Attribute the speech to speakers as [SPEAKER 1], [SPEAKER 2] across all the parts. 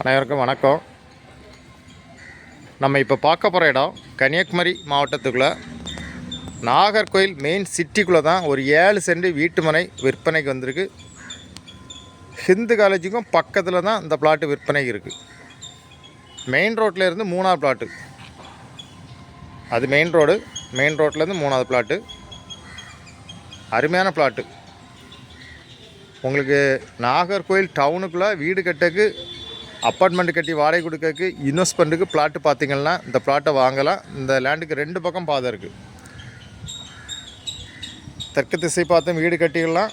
[SPEAKER 1] அனைவருக்கும் வணக்கம். நம்ம இப்போ பார்க்க போகிற இடம் கன்னியாகுமரி மாவட்டத்துக்குள்ளே. நாகர்கோயில் மெயின் சிட்டிக்குள்ளே தான் ஒரு ஏழு சென்ட் வீட்டு மனை விற்பனைக்கு வந்திருக்கு. ஹிந்து காலேஜுக்கும் பக்கத்தில் தான் இந்த பிளாட்டு விற்பனைக்கு இருக்குது மெயின் ரோட்டில் இருந்து மூணாவது பிளாட்டு அது மெயின் ரோடு மெயின் ரோட்லேருந்து மூணாவது பிளாட்டு அருமையான பிளாட்டு உங்களுக்கு நாகர்கோயில் டவுனுக்குள்ளே வீடு கட்டக்கு அப்பார்ட்மெண்ட் கட்டி வாடகை கொடுக்கறதுக்கு இன்வெஸ்ட்மெண்ட்டுக்கு பிளாட்டு பார்த்தீங்கன்னா இந்த பிளாட்டை வாங்கலாம். இந்த லேண்டுக்கு ரெண்டு பக்கம் பாதை இருக்குது தெற்கு திசை பார்த்தும் வீடு கட்டிக்கலாம்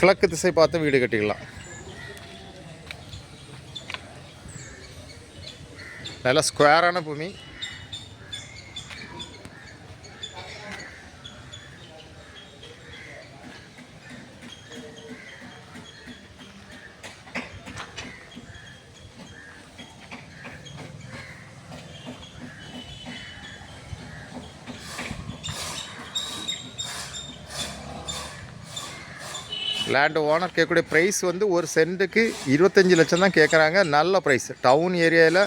[SPEAKER 1] கிழக்கு திசை பார்த்தும் வீடு கட்டிக்கலாம் நல்ல ஸ்கொயரான பூமி. லேண்டு ஓனர் கேட்கக்கூடிய ப்ரைஸ் வந்து ஒரு சென்ட்டுக்கு இருபத்தஞ்சி லட்சம் தான் கேட்குறாங்க. நல்ல ப்ரைஸ் டவுன் ஏரியாவில்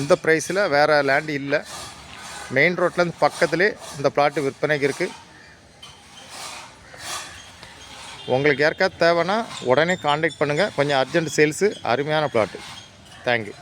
[SPEAKER 1] இந்த ப்ரைஸில் வேறு லேண்டு இல்லை. மெயின் ரோட்லேருந்து பக்கத்துலேயே இந்த பிளாட்டு விற்பனைக்கு இருக்குது உங்களுக்கு யாருக்காவது தேவைன்னா உடனே காண்டாக்ட் பண்ணுங்கள் கொஞ்சம் அர்ஜென்ட் சேல்ஸு அருமையான பிளாட்டு தேங்க்யூ